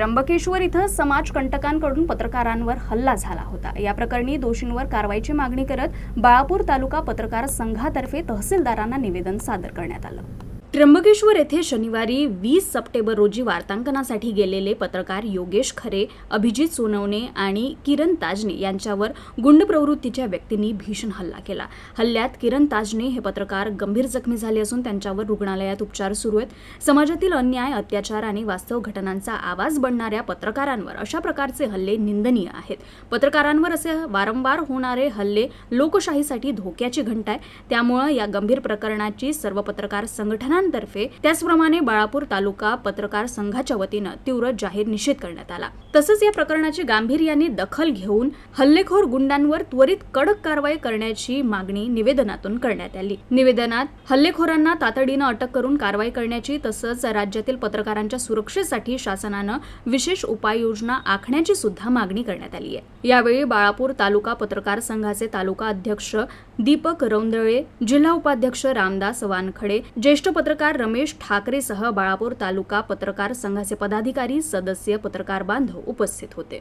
त्र्यंबकेश्वर इथं समाजकंटकांकडून पत्रकारांवर हल्ला झाला होता. या प्रकरणी दोषींवर कारवाईची मागणी करत बाळापूर तालुका पत्रकार संघातर्फे तहसीलदारांना निवेदन सादर करण्यात आलं. त्र्यंबकेश्वर येथे शनिवारी वीस सप्टेंबर रोजी वार्तांकनासाठी गेलेले पत्रकार योगेश खरे अभिजित सोनवणे आणि किरण ताजने यांच्यावर गुंड प्रवृत्तीच्या व्यक्तींनी भीषण हल्ला केला. हल्ल्यात किरण ताजने हे पत्रकार गंभीर जखमी झाले असून त्यांच्यावर रुग्णालयात उपचार सुरू आहेत. समाजातील अन्याय अत्याचार आणि वास्तव घटनांचा आवाज बनणाऱ्या पत्रकारांवर अशा प्रकारचे हल्ले निंदनीय आहेत. पत्रकारांवर असे वारंवार होणारे हल्ले लोकशाहीसाठी धोक्याची घंटा आहे त्यामुळं या गंभीर प्रकरणाची सर्व पत्रकार संघटना संघटनांतर्फे त्याचप्रमाणे बाळापूर तालुका पत्रकार संघाच्या वतीनं तीव्र जाहीर निषेध करण्यात आला. तसंच या प्रकरणाची गांभीर्याने दखल घेऊन हल्लेखोर गुंडांवर त्वरित कडक कारवाई करण्याची मागणी निवेदनातून करण्यात आली. निवेदनात हल्लेखोरांना तातडीनं अटक करून कारवाई करण्याची तसंच राज्यातील पत्रकारांच्या सुरक्षेसाठी शासनानं विशेष उपाययोजना आखण्याची सुद्धा मागणी करण्यात आली आहे यावेळी बाळापूर तालुका पत्रकार संघाचे तालुका अध्यक्ष दीपक रौंदळे जिल्हा उपाध्यक्ष रामदास वानखडे ज्येष्ठ पत्रकार रमेश ठाकरेसह बाळापूर तालुका पत्रकार संघाचे पदाधिकारी सदस्य पत्रकार बांधव उपस्थित होते.